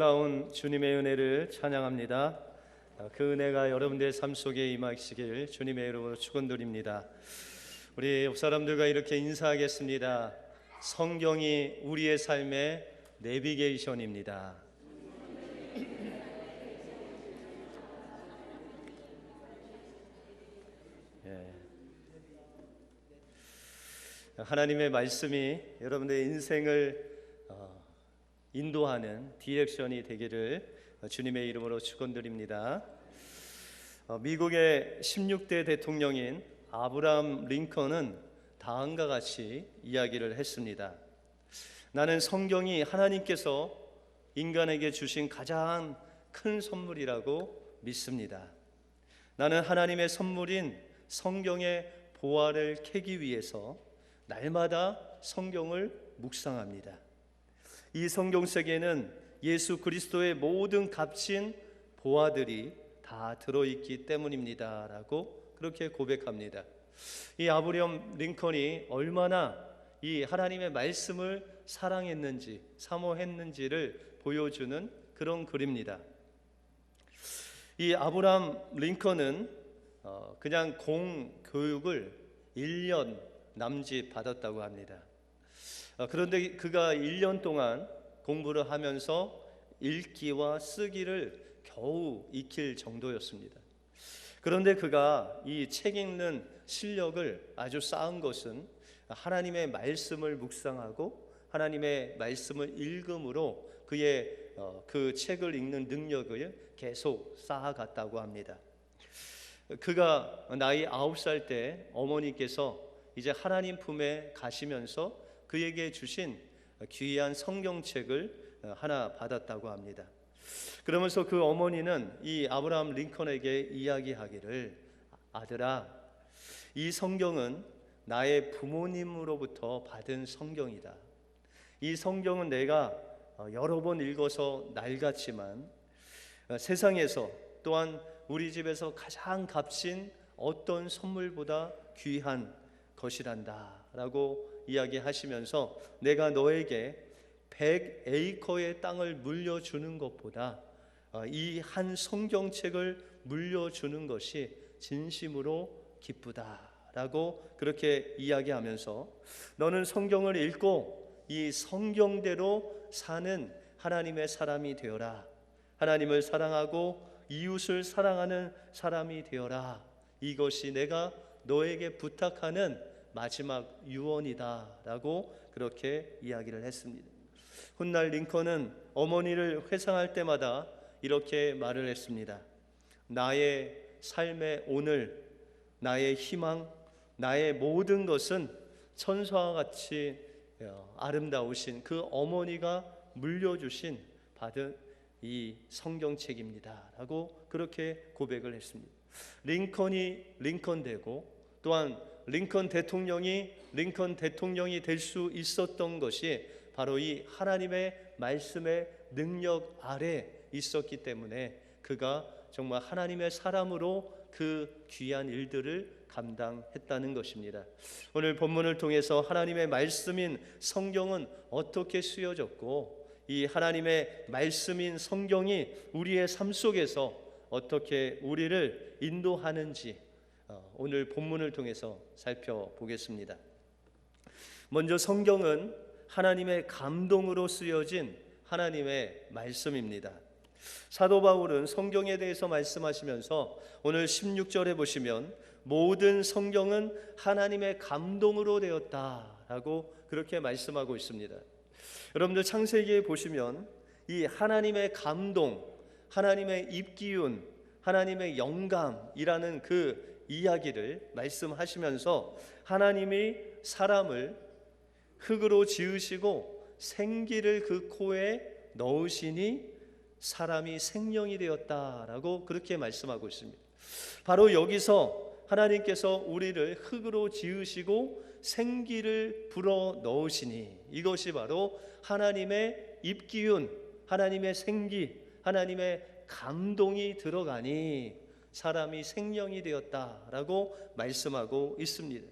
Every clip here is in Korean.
놀라운 주님의 은혜를 찬양합니다. 아, 그 은혜가 여러분들의 삶 속에 임하시길 주님의 이름으로 축원드립니다. 우리 옆 사람들과 이렇게 인사하겠습니다. 성경이 우리의 삶의 내비게이션입니다. 예. 하나님의 말씀이 여러분들의 인생을 어, 인도하는 디렉션이 되기를 주님의 이름으로 축원드립니다. 어, 미국의 16대 대통령인 아브라함 링컨은 다음과 같이 이야기를 했습니다. 나는 성경이 하나님께서 인간에게 주신 가장 큰 선물이라고 믿습니다. 나는 하나님의 선물인 성경의 보화를 캐기 위해서 날마다 성경을 묵상합니다. 이 성경 세계에는 예수 그리스도의 모든 값진 보화들이 다 들어있기 때문입니다라고 그렇게 고백합니다. 이 아브리엄 링컨이 얼마나 이 하나님의 말씀을 사랑했는지 사모했는지를 보여주는 그런 글입니다. 이 아브라함 링컨은 어, 그냥 공 교육을 1년 남짓 받았다고 합니다. 어, 그런데 그가 1년 동안 공부를 하면서 읽기와 쓰기를 겨우 익힐 정도였습니다. 그런데 그가 이 책 읽는 실력을 아주 쌓은 것은 하나님의 말씀을 묵상하고 하나님의 말씀을 읽음으로 그의 어, 그 책을 읽는 능력을 계속 쌓아갔다고 합니다. 그가 나이 아홉 살 때 어머니께서 이제 하나님 품에 가시면서 그에게 주신 귀한 성경책을 하나 받았다고 합니다. 그러면서 그 어머니는 이 아브라함 링컨에게 이야기하기를 아들아 이 성경은 나의 부모님으로부터 받은 성경이다. 이 성경은 내가 여러 번 읽어서 낡았지만 세상에서 또한 우리 집에서 가장 값진 어떤 선물보다 귀한 것이란다라고 이야기하시면서 내가 너에게 100에이커의 땅을 물려주는 것보다 이 한 성경책을 물려주는 것이 진심으로 기쁘다라고 그렇게 이야기하면서 너는 성경을 읽고 이 성경대로 사는 하나님의 사람이 되어라. 하나님을 사랑하고 이웃을 사랑하는 사람이 되어라. 이것이 내가 너에게 부탁하는 마지막 유언이다라고 그렇게 이야기를 했습니다. 훗날 링컨은 어머니를 회상할 때마다 이렇게 말을 했습니다. 나의 삶의 오늘, 나의 희망, 나의 모든 것은 천사와 같이 어, 아름다우신 그 어머니가 물려주신 받은 이 성경책입니다라고 그렇게 고백을 했습니다. 링컨이 링컨 되고 또한 링컨 대통령이 링컨 대통령이 될 수 있었던 것이 바로 이 하나님의 말씀의 능력 아래 있었기 때문에 그가 정말 하나님의 사람으로 그 귀한 일들을 감당했다는 것입니다. 오늘 본문을 통해서 하나님의 말씀인 성경은 어떻게 쓰여졌고 이 하나님의 말씀인 성경이 우리의 삶 속에서 어떻게 우리를 인도하는지 어, 오늘 본문을 통해서 살펴보겠습니다. 먼저 성경은 하나님의 감동으로 쓰여진 하나님의 말씀입니다. 사도 바울은 성경에 대해서 말씀하시면서 오늘 16절에 보시면 모든 성경은 하나님의 감동으로 되었다라고 그렇게 말씀하고 있습니다. 여러분들 창세기에 보시면 이 하나님의 감동, 하나님의 입기운, 하나님의 영감이라는 그 이야기를 말씀하시면서 하나님이 사람을 흙으로 지으시고 생기를 그 코에 넣으시니 사람이 생명이 되었다라고 그렇게 말씀하고 있습니다. 바로 여기서 하나님께서 우리를 흙으로 지으시고 생기를 불어 넣으시니 이것이 바로 하나님의 입기운, 하나님의 생기, 하나님의 감동이 들어가니 사람이 생명이 되었다라고 말씀하고 있습니다.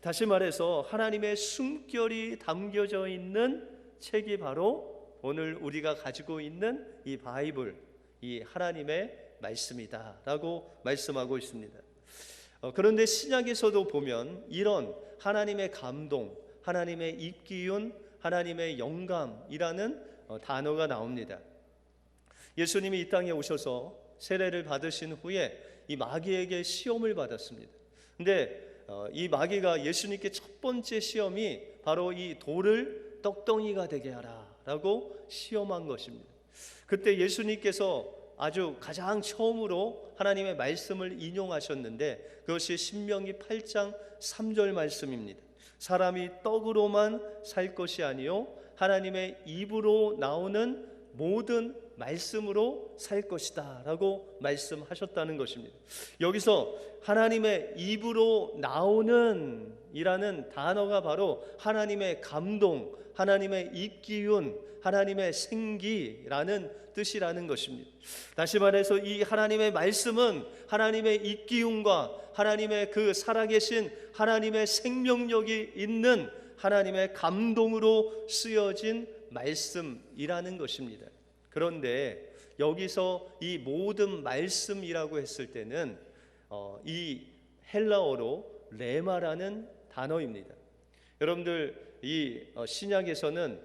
다시 말해서 하나님의 숨결이 담겨져 있는 책이 바로 오늘 우리가 가지고 있는 이 바이블, 이 하나님의 말씀이다라고 말씀하고 있습니다. 어, 그런데 신약에서도 보면 이런 하나님의 감동, 하나님의 입기운, 하나님의 영감이라는 어, 단어가 나옵니다. 예수님이 이 땅에 오셔서 세례를 받으신 후에 이 마귀에게 시험을 받았습니다. 근데 어, 이 마귀가 예수님께 첫 번째 시험이 바로 이 돌을 떡덩이가 되게 하라라고 시험한 것입니다. 그때 예수님께서 아주 가장 처음으로 하나님의 말씀을 인용하셨는데 그것이 신명기 8장 3절 말씀입니다. 사람이 떡으로만 살 것이 아니요 하나님의 입으로 나오는 모든 말씀으로 살 것이다 라고 말씀하셨다는 것입니다. 여기서 하나님의 입으로 나오는 이라는 단어가 바로 하나님의 감동, 하나님의 입기운, 하나님의 생기라는 뜻이라는 것입니다. 다시 말해서 이 하나님의 말씀은 하나님의 입기운과 하나님의 그 살아계신 하나님의 생명력이 있는 하나님의 감동으로 쓰여진 말씀이라는 것입니다. 그런데 여기서 이 모든 말씀이라고 했을 때는 어, 이 헬라어로 레마라는 단어입니다. 여러분들 이 어, 신약에서는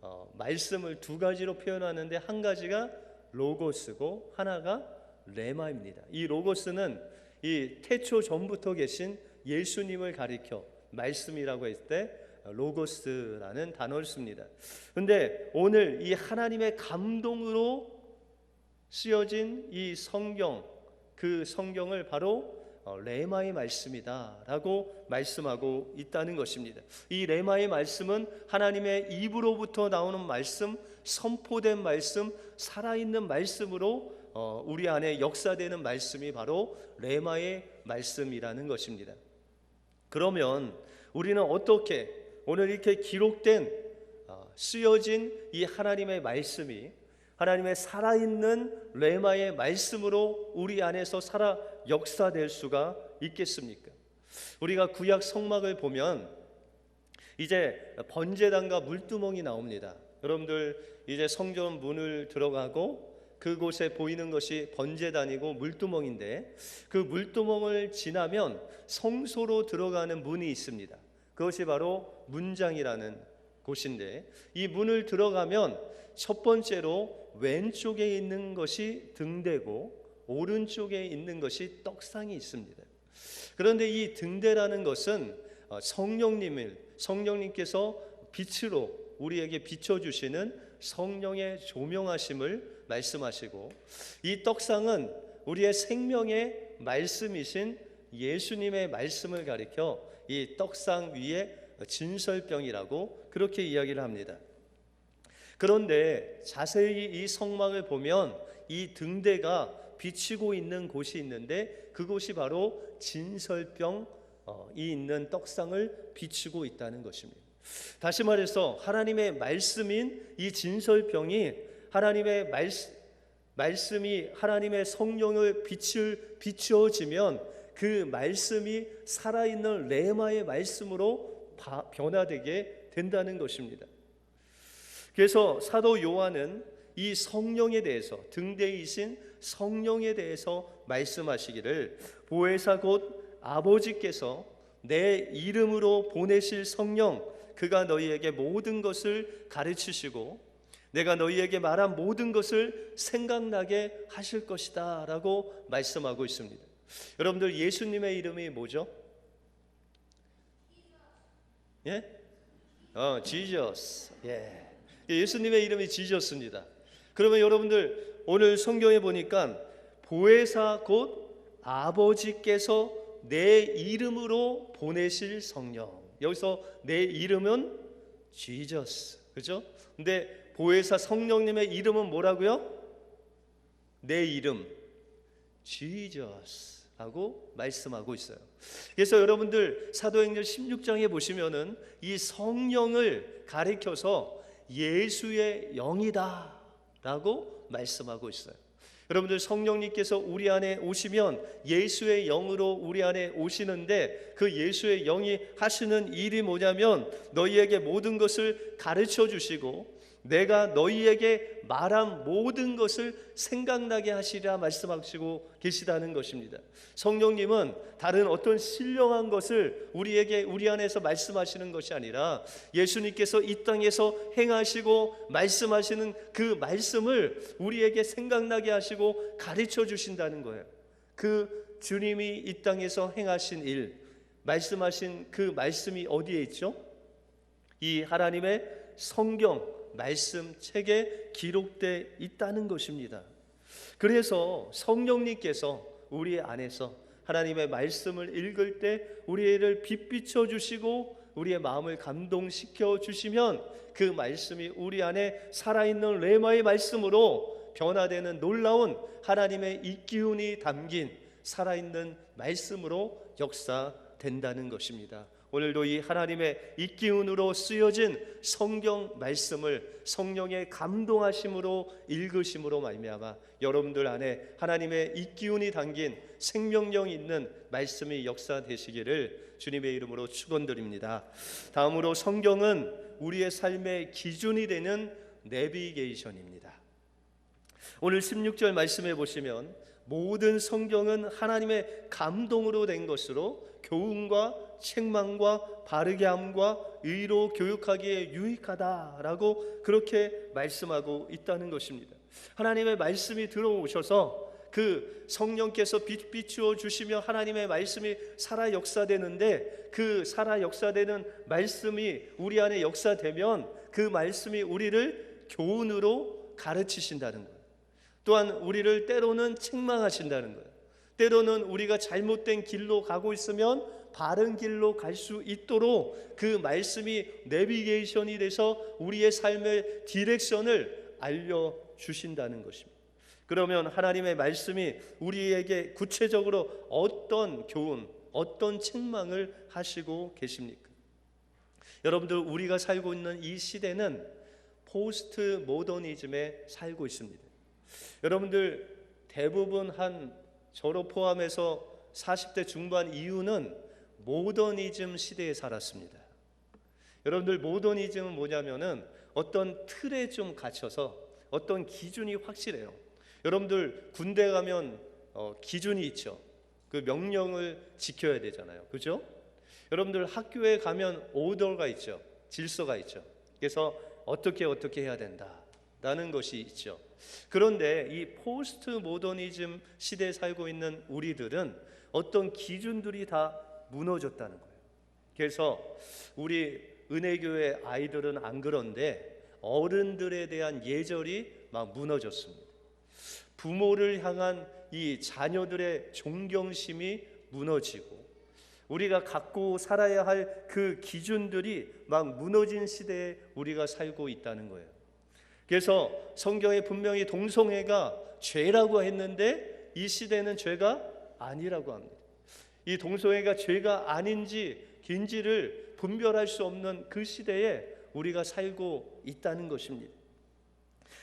어, 말씀을 두 가지로 표현하는데 한 가지가 로고스고 하나가 레마입니다. 이 로고스는 이 태초 전부터 계신 예수님을 가리켜 말씀이라고 했을 때 로고스라는 단어를 씁니다. 근데 오늘 이 하나님의 감동으로 쓰여진 이 성경 그 성경을 바로 어, 레마의 말씀이다라고 말씀하고 있다는 것입니다. 이 레마의 말씀은 하나님의 입으로부터 나오는 말씀, 선포된 말씀, 살아있는 말씀으로 어, 우리 안에 역사되는 말씀이 바로 레마의 말씀이라는 것입니다. 그러면 우리는 어떻게 오늘 이렇게 기록된 어, 쓰여진 이 하나님의 말씀이 하나님의 살아있는 레마의 말씀으로 우리 안에서 살아 역사될 수가 있겠습니까? 우리가 구약 성막을 보면 이제 번제단과 물두멍이 나옵니다. 여러분들 이제 성전 문을 들어가고 그곳에 보이는 것이 번제단이고 물두멍인데 그 물두멍을 지나면 성소로 들어가는 문이 있습니다. 그것이 바로 문장이라는 곳인데 이 문을 들어가면 첫 번째로 왼쪽에 있는 것이 등대고 오른쪽에 있는 것이 떡상이 있습니다. 그런데 이 등대라는 것은 어, 성령님을 성령님께서 빛으로 우리에게 비춰 주시는 성령의 조명하심을 말씀하시고 이 떡상은 우리의 생명의 말씀이신 예수님의 말씀을 가리켜 이 떡상 위에 진설병이라고 그렇게 이야기를 합니다. 그런데 자세히 이 성막을 보면 이 등대가 비치고 있는 곳이 있는데 그곳이 바로 진설병이 있는 떡상을 비추고 있다는 것입니다. 다시 말해서 하나님의 말씀인 이 진설병이 하나님의 말씀 말씀이 하나님의 성령을 빛을 비추어지면 그 말씀이 살아있는 레마의 말씀으로 변화되게 된다는 것입니다. 그래서 사도 요한은 이 성령에 대해서 등대이신 성령에 대해서 말씀하시기를 보혜사 곧 아버지께서 내 이름으로 보내실 성령 그가 너희에게 모든 것을 가르치시고 내가 너희에게 말한 모든 것을 생각나게 하실 것이다라고 말씀하고 있습니다. 여러분들 예수님의 이름이 뭐죠? 예? 어, 지저스. 예. 예수님의 이름이 지저스입니다. 그러면 여러분들 오늘 성경에 보니까 보혜사 곧 아버지께서 내 이름으로 보내실 성령. 여기서 내 이름은 지저스. 그죠? 근데 보혜사 성령님의 이름은 뭐라고요? 내 이름 지저스. 라고 말씀하고 있어요. 그래서 여러분들 사도행전 16장에 보시면은 이 성령을 가리켜서 예수의 영이다 라고 말씀하고 있어요. 여러분들 성령님께서 우리 안에 오시면 예수의 영으로 우리 안에 오시는데 그 예수의 영이 하시는 일이 뭐냐면 너희에게 모든 것을 가르쳐 주시고 내가 너희에게 말한 모든 것을 생각나게 하시리라 말씀하시고 계시다는 것입니다. 성령님은 다른 어떤 신령한 것을 우리에게 우리 안에서 말씀하시는 것이 아니라 예수님께서 이 땅에서 행하시고 말씀하시는 그 말씀을 우리에게 생각나게 하시고 가르쳐 주신다는 거예요. 그 주님이 이 땅에서 행하신 일, 말씀하신 그 말씀이 어디에 있죠? 이 하나님의 성경 말씀 책에 기록돼 있다는 것입니다. 그래서 성령님께서 우리 안에서 하나님의 말씀을 읽을 때 우리를 빛비춰 주시고 우리의 마음을 감동시켜 주시면 그 말씀이 우리 안에 살아있는 레마의 말씀으로 변화되는 놀라운 하나님의 이 기운이 담긴 살아있는 말씀으로 역사된다는 것입니다. 오늘도 이 하나님의 이 기운으로 쓰여진 성경 말씀을 성령의 감동하심으로 읽으심으로 말미암아 여러분들 안에 하나님의 이 기운이 담긴 생명력 있는 말씀이 역사되시기를 주님의 이름으로 축원드립니다. 다음으로 성경은 우리의 삶의 기준이 되는 내비게이션입니다. 오늘 16절 말씀해 보시면 모든 성경은 하나님의 감동으로 된 것으로 교훈과 책망과 바르게 함과 의로 교육하기에 유익하다라고 그렇게 말씀하고 있다는 것입니다. 하나님의 말씀이 들어오셔서 그 성령께서 빛 비추어 주시며 하나님의 말씀이 살아 역사되는데 그 살아 역사되는 말씀이 우리 안에 역사되면 그 말씀이 우리를 교훈으로 가르치신다는 거예요. 또한 우리를 때로는 책망하신다는 거예요. 때로는 우리가 잘못된 길로 가고 있으면 바른 길로 갈 수 있도록 그 말씀이 내비게이션이 돼서 우리의 삶의 디렉션을 알려 주신다는 것입니다. 그러면 하나님의 말씀이 우리에게 구체적으로 어떤 교훈, 어떤 책망을 하시고 계십니까? 여러분들 우리가 살고 있는 이 시대는 포스트 모더니즘에 살고 있습니다. 여러분들 대부분 한 저로 포함해서 40대 중반 이후는 모더니즘 시대에 살았습니다. 여러분들 모더니즘은 뭐냐면은 어떤 틀에 좀 갇혀서 어떤 기준이 확실해요. 여러분들 군대 가면 어, 기준이 있죠. 그 명령을 지켜야 되잖아요. 그죠? 여러분들 학교에 가면 오더가 있죠. 질서가 있죠. 그래서 어떻게 어떻게 해야 된다라는 것이 있죠. 그런데 이 포스트 모더니즘 시대에 살고 있는 우리들은 어떤 기준들이 다 무너졌다는 거예요. 그래서 우리 은혜교회 아이들은 안 그런데 어른들에 대한 예절이 막 무너졌습니다. 부모를 향한 이 자녀들의 존경심이 무너지고 우리가 갖고 살아야 할 그 기준들이 막 무너진 시대에 우리가 살고 있다는 거예요. 그래서 성경에 분명히 동성애가 죄라고 했는데 이 시대는 죄가 아니라고 합니다. 이 동성애가 죄가 아닌지 긴지를 분별할 수 없는 그 시대에 우리가 살고 있다는 것입니다.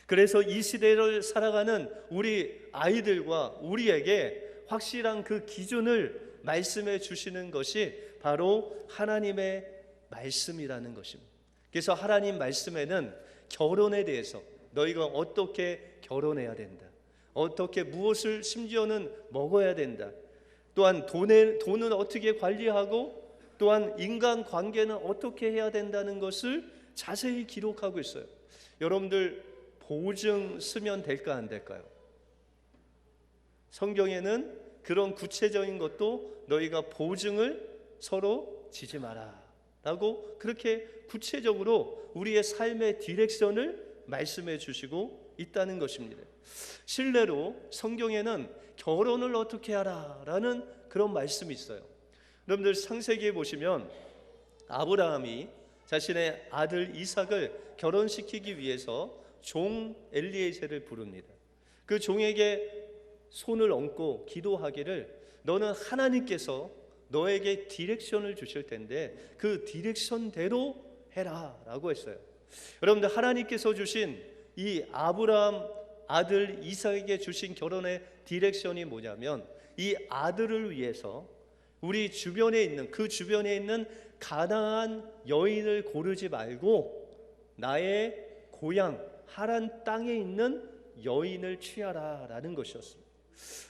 그래서 이 시대를 살아가는 우리 아이들과 우리에게 확실한 그 기준을 말씀해 주시는 것이 바로 하나님의 말씀이라는 것입니다. 그래서 하나님 말씀에는 결혼에 대해서 너희가 어떻게 결혼해야 된다. 어떻게 무엇을 심지어는 먹어야 된다. 또한 돈에, 돈은 어떻게 관리하고 또한 인간 관계는 어떻게 해야 된다는 것을 자세히 기록하고 있어요. 여러분들 보증 쓰면 될까 안 될까요? 성경에는 그런 구체적인 것도 너희가 보증을 서로 지지 마라. 라고 그렇게 구체적으로 우리의 삶의 디렉션을 말씀해 주시고 있다는 것입니다. 실례로 성경에는 결혼을 어떻게 하라라는 그런 말씀이 있어요. 여러분들 창세기에 보시면 아브라함이 자신의 아들 이삭을 결혼시키기 위해서 종 엘리에셀을 부릅니다. 그 종에게 손을 얹고 기도하기를 너는 하나님께서 너에게 디렉션을 주실 텐데 그 디렉션대로 해라라고 했어요. 여러분들 하나님께서 주신 이 아브라함 아들 이삭에게 주신 결혼의 디렉션이 뭐냐면 이 아들을 위해서 우리 주변에 있는 그 주변에 있는 가난한 여인을 고르지 말고 나의 고향 하란 땅에 있는 여인을 취하라라는 것이었습니다.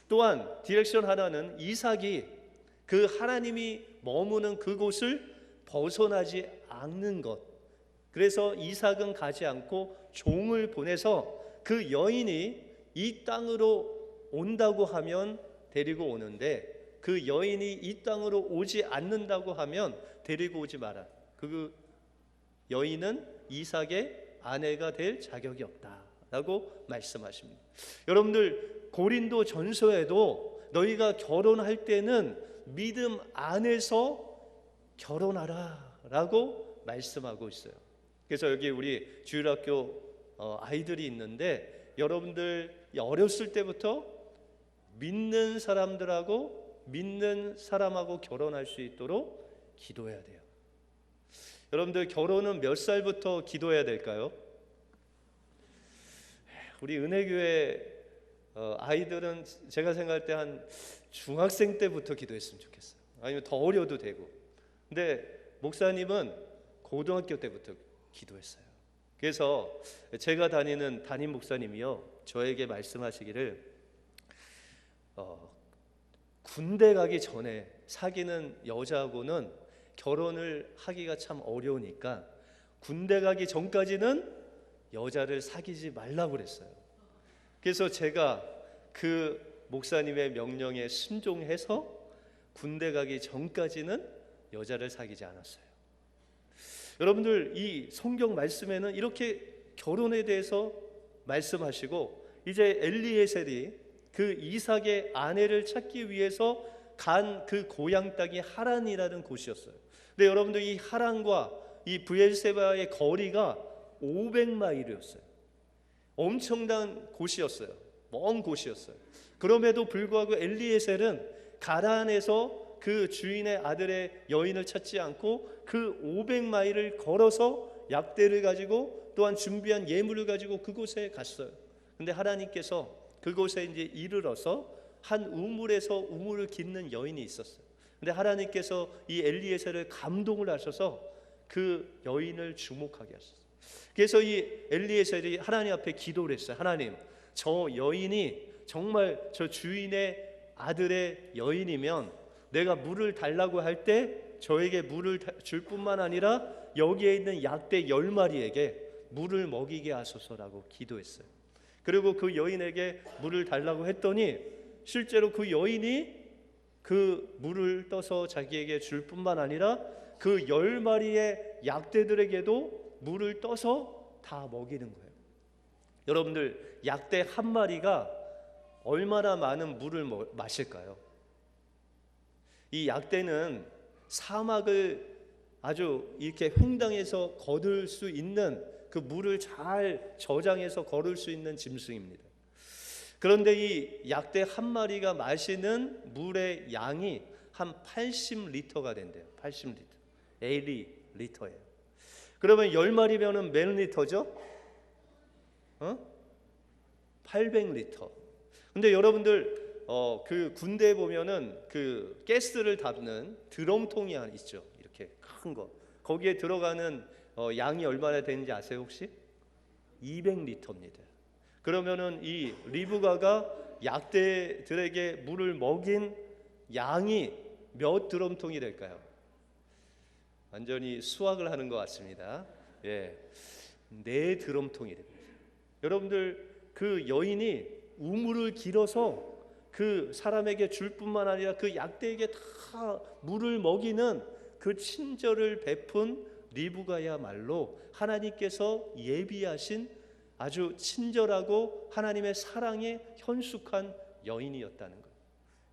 또한 디렉션 하나는 이삭이 그 하나님이 머무는 그곳을 벗어나지 않는 것. 그래서 이삭은 가지 않고 종을 보내서 그 여인이 이 땅으로 온다고 하면 데리고 오는데 그 여인이 이 땅으로 오지 않는다고 하면 데리고 오지 마라. 그 여인은 이삭의 아내가 될 자격이 없다라고 말씀하십니다. 여러분들 고린도 전서에도 너희가 결혼할 때는 믿음 안에서 결혼하라라고 말씀하고 있어요. 그래서 여기 우리 주일학교 어, 아이들이 있는데 여러분들 어렸을 때부터 믿는 사람들하고 믿는 사람하고 결혼할 수 있도록 기도해야 돼요. 여러분들 결혼은 몇 살부터 기도해야 될까요? 우리 은혜교회 어, 아이들은 제가 생각할 때 한 중학생 때부터 기도했으면 좋겠어요. 아니면 더 어려도 되고. 근데 목사님은 고등학교 때부터 기도했어요. 그래서 제가 다니는 담임 목사님이요 저에게 말씀하시기를 어, 군대 가기 전에 사귀는 여자하고는 결혼을 하기가 참 어려우니까 군대 가기 전까지는 여자를 사귀지 말라고 그랬어요. 그래서 제가 그 목사님의 명령에 순종해서 군대 가기 전까지는 여자를 사귀지 않았어요. 여러분들 이 성경 말씀에는 이렇게 결혼에 대해서 말씀하시고 이제 엘리에셀이 그 이삭의 아내를 찾기 위해서 간 그 고향 땅이 하란이라는 곳이었어요. 근데 여러분들 이 하란과 이 브엘세바의 거리가 500마일이었어요. 엄청난 곳이었어요. 먼 곳이었어요. 그럼에도 불구하고 엘리에셀은 가나안에서 그 주인의 아들의 여인을 찾지 않고 그 500마일을 걸어서 약대를 가지고 또한 준비한 예물을 가지고 그곳에 갔어요. 근데 하나님께서 그곳에 이제 이르러서 한 우물에서 우물을 깃는 여인이 있었어요. 근데 하나님께서 이 엘리에셀을 감동을 하셔서 그 여인을 주목하게 하셨어요. 그래서 이 엘리에셀이 하나님 앞에 기도를 했어요. 하나님, 저 여인이 정말 저 주인의 아들의 여인이면 내가 물을 달라고 할 때 저에게 물을 줄 뿐만 아니라 여기에 있는 약대 열 마리에게 물을 먹이게 하소서라고 기도했어요. 그리고 그 여인에게 물을 달라고 했더니 실제로 그 여인이 그 물을 떠서 자기에게 줄 뿐만 아니라 그 열 마리의 약대들에게도 물을 떠서 다 먹이는 거예요. 여러분들 약대 한 마리가 얼마나 많은 물을 마실까요? 이 약대는 사막을 아주 이렇게 횡당해서 거둘 수 있는 그 물을 잘 저장해서 걸을 수 있는 짐승입니다. 그런데 이 약대 한 마리가 마시는 물의 양이 한 80리터가 된대요. 80리터. 80리터예요. 그러면 10마리면은 몇 리터죠? 어? 800리터. 근데 여러분들 어, 그 군대에 보면은 그 가스를 담는 드럼통이 있죠. 이렇게 큰 거. 거기에 들어가는 어, 양이 얼마나 되는지 아세요 혹시? 200리터입니다. 그러면은 이 리브가가 약대들에게 물을 먹인 양이 몇 드럼통이 될까요? 완전히 수학을 하는 것 같습니다. 예, 네 드럼통이 됩니다. 여러분들 그 여인이 우물을 길어서 그 사람에게 줄 뿐만 아니라 그 약대에게 다 물을 먹이는 그 친절을 베푼 리브가야말로 하나님께서 예비하신 아주 친절하고 하나님의 사랑에 현숙한 여인이었다는 것.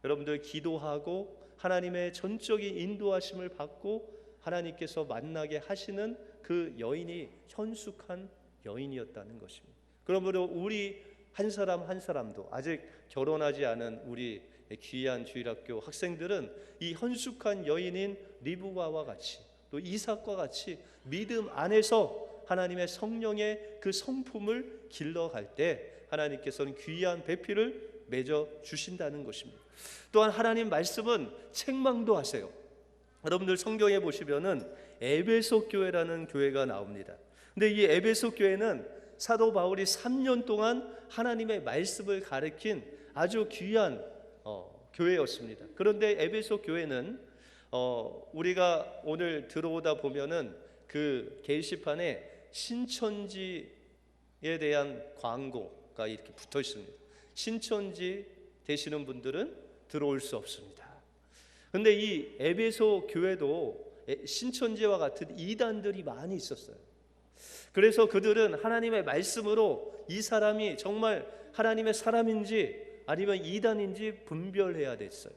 여러분들 기도하고 하나님의 전적인 인도하심을 받고 하나님께서 만나게 하시는 그 여인이 현숙한 여인이었다는 것입니다. 그러므로 우리 한 사람 한 사람도 아직 결혼하지 않은 우리 귀한 주일학교 학생들은 이 헌숙한 여인인 리브가와 같이 또 이삭과 같이 믿음 안에서 하나님의 성령의 그 성품을 길러갈 때 하나님께서는 귀한 배필을 맺어 주신다는 것입니다. 또한 하나님 말씀은 책망도 하세요. 여러분들 성경에 보시면은 에베소 교회라는 교회가 나옵니다. 근데 이 에베소 교회는 사도 바울이 3년 동안 하나님의 말씀을 가르친 아주 귀한 어, 교회였습니다. 그런데 에베소 교회는 어, 우리가 오늘 들어오다 보면은 그 게시판에 신천지에 대한 광고가 이렇게 붙어 있습니다. 신천지 되시는 분들은 들어올 수 없습니다. 근데 이 에베소 교회도 신천지와 같은 이단들이 많이 있었어요. 그래서 그들은 하나님의 말씀으로 이 사람이 정말 하나님의 사람인지 아니면 이단인지 분별해야 됐어요.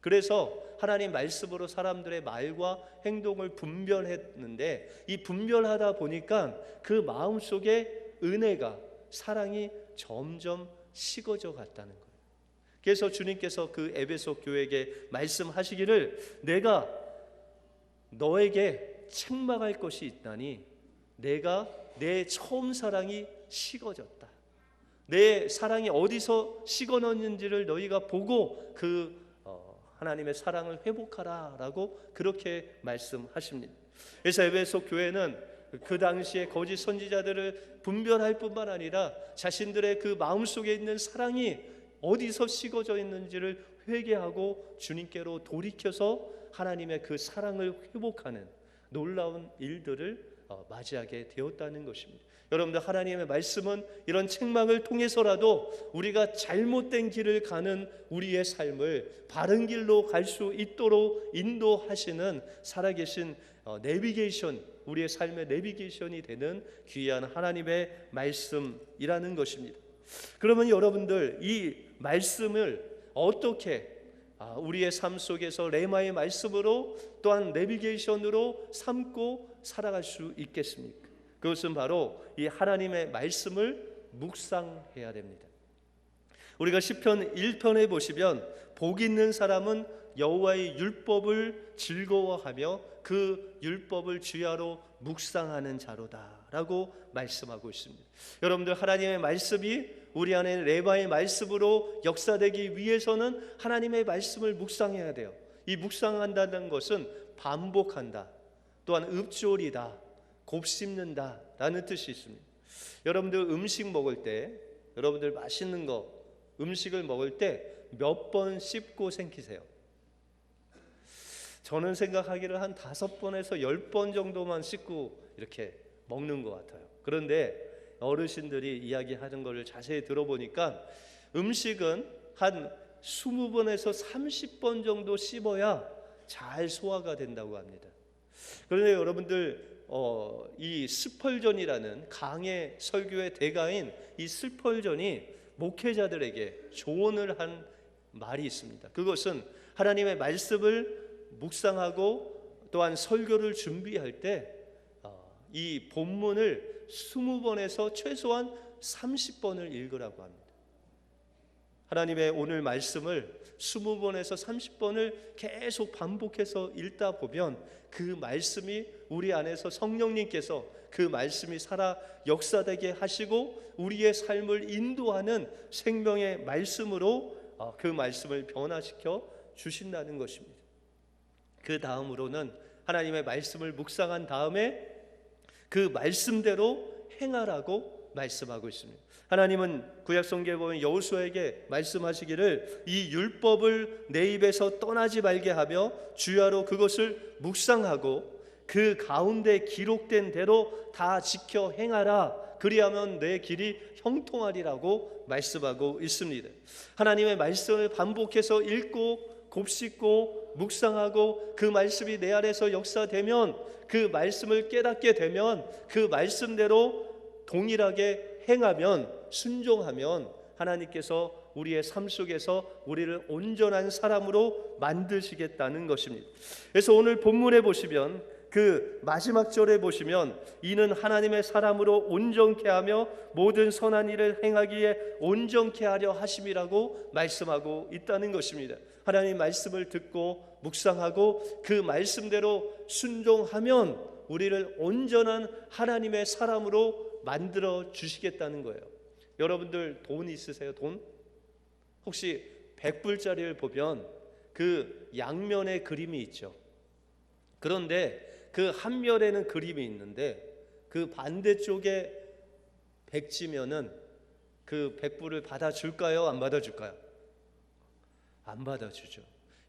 그래서 하나님 말씀으로 사람들의 말과 행동을 분별했는데 이 분별하다 보니까 그 마음 속에 은혜가 사랑이 점점 식어져 갔다는 거예요. 그래서 주님께서 그 에베소 교회에게 말씀하시기를 내가 너에게 책망할 것이 있다니 내가 내 처음 사랑이 식어졌다. 내 사랑이 어디서 식어졌는지를 너희가 보고 그 어, 하나님의 사랑을 회복하라라고 그렇게 말씀하십니다. 그래서 에베소 교회는 그 당시에 거짓 선지자들을 분별할 뿐만 아니라 자신들의 그 마음 속에 있는 사랑이 어디서 식어져 있는지를 회개하고 주님께로 돌이켜서 하나님의 그 사랑을 회복하는 놀라운 일들을 어, 맞이하게 되었다는 것입니다. 여러분들 하나님의 말씀은 이런 책망을 통해서라도 우리가 잘못된 길을 가는 우리의 삶을 바른 길로 갈 수 있도록 인도하시는 살아계신 어, 내비게이션 우리의 삶의 내비게이션이 되는 귀한 하나님의 말씀이라는 것입니다. 그러면 여러분들 이 말씀을 어떻게 아, 우리의 삶 속에서 레마의 말씀으로 또한 내비게이션으로 삼고 살아갈 수 있겠습니까? 그것은 바로 이 하나님의 말씀을 묵상해야 됩니다. 우리가 시편 1편에 보시면 복 있는 사람은 여호와의 율법을 즐거워하며 그 율법을 주야로 묵상하는 자로다라고 말씀하고 있습니다. 여러분들 하나님의 말씀이 우리 안에 레바의 말씀으로 역사되기 위해서는 하나님의 말씀을 묵상해야 돼요. 이 묵상한다는 것은 반복한다. 또한 읍조리다. 곱씹는다 라는 뜻이 있습니다. 여러분들 음식 먹을 때 여러분들 맛있는 거 음식을 먹을 때 몇 번 씹고 생기세요? 저는 생각하기를 한 다섯 번에서 열 번 정도만 씹고 이렇게 먹는 것 같아요. 그런데 어르신들이 이야기하는 것을 자세히 들어보니까 음식은 한 20번에서 30번 정도 씹어야 잘 소화가 된다고 합니다. 그런데 여러분들 어, 이 스펄전이라는 강의 설교의 대가인 이 스펄전이 목회자들에게 조언을 한 말이 있습니다. 그것은 하나님의 말씀을 묵상하고 또한 설교를 준비할 때이 어, 본문을 20번에서 최소한 30번을 읽으라고 합니다. 하나님의 오늘 말씀을 20번에서 30번을 계속 반복해서 읽다 보면 그 말씀이 우리 안에서 성령님께서 그 말씀이 살아 역사되게 하시고 우리의 삶을 인도하는 생명의 말씀으로 어, 그 말씀을 변화시켜 주신다는 것입니다. 그 다음으로는 하나님의 말씀을 묵상한 다음에 그 말씀대로 행하라고 말씀하고 있습니다. 하나님은 구약 성경에 보면 여호수아에게 말씀하시기를 이 율법을 내 입에서 떠나지 말게 하며 주야로 그것을 묵상하고 그 가운데 기록된 대로 다 지켜 행하라 그리하면 내 길이 형통하리라고 말씀하고 있습니다. 하나님의 말씀을 반복해서 읽고 곱씹고 묵상하고 그 말씀이 내 안에서 역사되면 그 말씀을 깨닫게 되면 그 말씀대로 동일하게 행하면 순종하면 하나님께서 우리의 삶 속에서 우리를 온전한 사람으로 만드시겠다는 것입니다. 그래서 오늘 본문에 보시면 그 마지막 절에 보시면 이는 하나님의 사람으로 온전케 하며 모든 선한 일을 행하기에 온전케 하려 하심이라고 말씀하고 있다는 것입니다. 하나님 말씀을 듣고 묵상하고 그 말씀대로 순종하면 우리를 온전한 하나님의 사람으로 만들어 주시겠다는 거예요. 여러분들 돈 있으세요? 돈? 혹시 100불짜리를 보면 그 양면에 그림이 있죠. 그런데 그 한 면에는 그림이 있는데 그 반대쪽에 백지면은 그 백불을 받아줄까요? 안 받아줄까요? 안 받아주죠.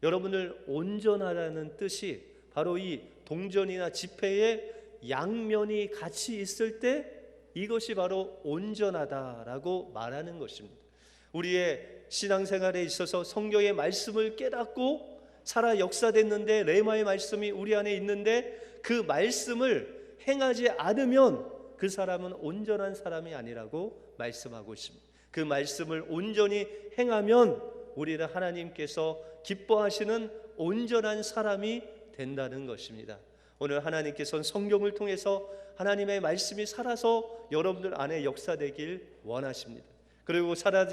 여러분들 온전하라는 뜻이 바로 이 동전이나 지폐에 양면이 같이 있을 때 이것이 바로 온전하다라고 말하는 것입니다. 우리의 신앙생활에 있어서 성경의 말씀을 깨닫고 살아 역사됐는데 레마의 말씀이 우리 안에 있는데 그 말씀을 행하지 않으면 그 사람은 온전한 사람이 아니라고 말씀하고 있습니다. 그 말씀을 온전히 행하면 우리는 하나님께서 기뻐하시는 온전한 사람이 된다는 것입니다. 오늘 하나님께서는 성경을 통해서 하나님의 말씀이 살아서 여러분들 안에 역사되길 원하십니다. 그리고 살아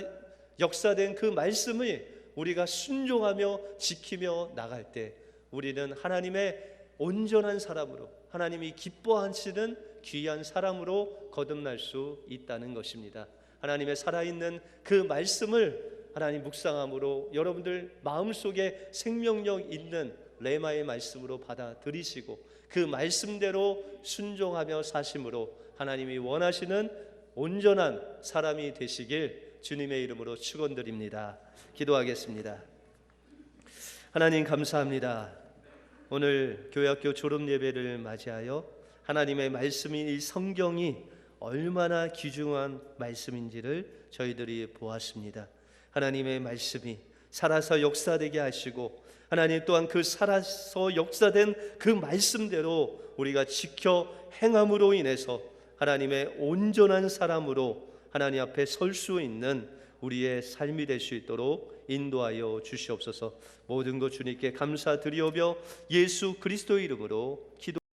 역사된 그 말씀을 우리가 순종하며 지키며 나갈 때 우리는 하나님의 온전한 사람으로 하나님이 기뻐하시는 귀한 사람으로 거듭날 수 있다는 것입니다. 하나님의 살아있는 그 말씀을 하나님 묵상함으로 여러분들 마음속에 생명력 있는 레마의 말씀으로 받아들이시고 그 말씀대로 순종하며 사심으로 하나님이 원하시는 온전한 사람이 되시길 주님의 이름으로 축원드립니다. 기도하겠습니다. 하나님 감사합니다. 오늘 교회학교 졸업 예배를 맞이하여 하나님의 말씀이 이 성경이 얼마나 귀중한 말씀인지를 저희들이 보았습니다. 하나님의 말씀이 살아서 역사되게 하시고 하나님 또한 그 살아서 역사된 그 말씀대로 우리가 지켜 행함으로 인해서 하나님의 온전한 사람으로 하나님 앞에 설 수 있는 우리의 삶이 될 수 있도록 인도하여 주시옵소서. 모든 것 주님께 감사드리오며 예수 그리스도 이름으로 기도